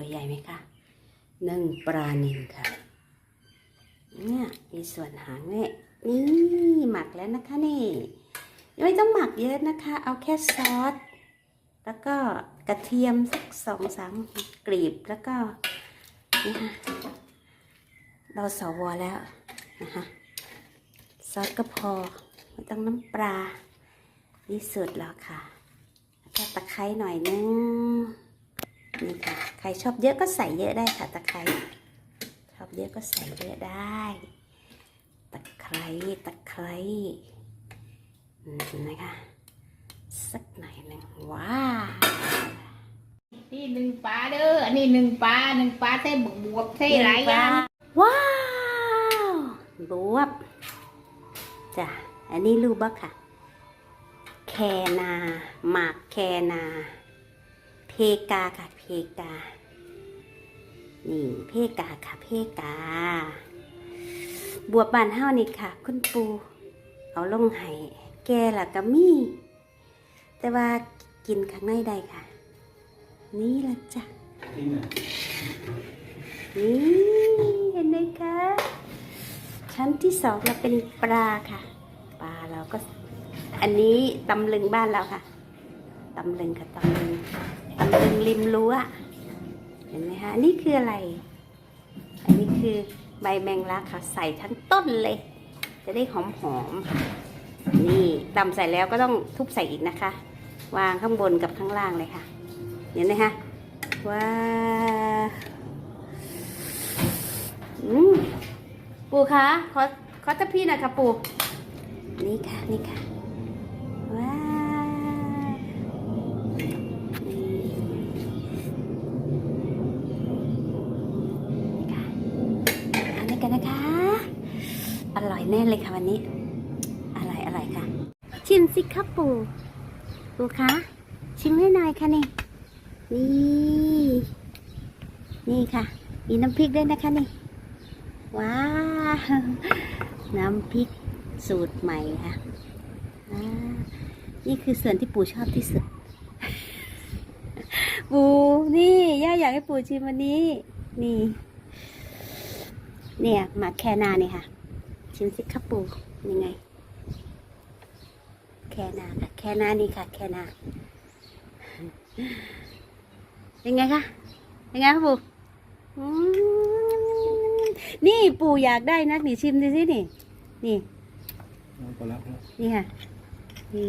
ตัวใหญ่ไหมคะนึ่งปลานิลค่ะ เนี่ยมีส่วนหางเนี่ยนี่หมักแล้วนะคะนี่ไม่ต้องหมักเยอะนะคะ เอาแค่ซอส แล้วก็กระเทียมสักสองสามกลีบแล้วก็นี่ค่ะเราสวแล้วนะคะซอสก็พอไม่ต้องน้ำปลานี่สุดแล้วค่ะแล้วก็ตะไคร้หน่อยนึง นี่ค่ะ ใครชอบเยอะก็ใส่เยอะได้ค่ะตะไคร้ชอบเยอะก็ใส่เยอะได้ ตะไคร้ตะไคร้อืมนะคะสักหน่อยหนึ่งว้าวนี่หนึ่งปลาเด้ออันนี้หนึ่งปลาหนึ่งปลาเท่บวกบวกเท่หลายอย่างว้าวบวบจ้ะอันนี้รูปะค่ะ แคนาหมากแคนา เพกาค่ะเพ กา นี่เพกาค่ะ เพกา บวบบานเฮานี่ค่ะ คุณปู เอาลงไห้แกล่ะก็มี แต่ว่ากินข้างในได้ค่ะ นี่ละจ้ะ นี่เห็นไหมคะชั้นที่สองเราเป็นปลาค่ะ ปลาเราก็ อันนี้ตำลึงบ้านเราค่ะตำลึงค่ะตำลึง ตึงริมรั้วเห็นไหมคะนี่คืออะไร อันนี้คือใบแมงลักค่ะ ใส่ทั้งต้นเลย จะได้หอมหอมๆนี่ตำใส่แล้วก็ต้องทุบใส่อีกนะคะ วางข้างบนกับข้างล่างเลยค่ะ เห็นไหมคะว้าวอืมปู่คะขอขอตะพี่น่อยค่ะปู่นี่ค่ะ นี่ค่ะ ว้าวนี่นี่ค่ะทานด้วยกันนะคะ อร่อยแน่เลยค่ะวันนี้ อร่อยอร่อยค่ะ ชิมสิครับปู่ปู่คะชิมให้หน่อยค่ะนี่ นี่ นี่ค่ะ มีน้ำพริกด้วยนะคะนี่ ว้าว น้ำพริกสูตรใหม่ค่ะ นี่คือส่วนที่ปู่ชอบที่สุด ปู่นี่ย่าอยากให้ปู่ชิมวันนี้ นี่ เนี่ยมาแคนาเนี่ยค่ะ ชิมสิครับปู่ยังไง แคนาค่ะ แคนานี่ค่ะ แคนายังไงคะยังไงครับปู่อืมนี่ปู่อยากได้นักนี่ชิมดูสินี่ นี่เอาไปแล้วครับนี่ค่ะนี่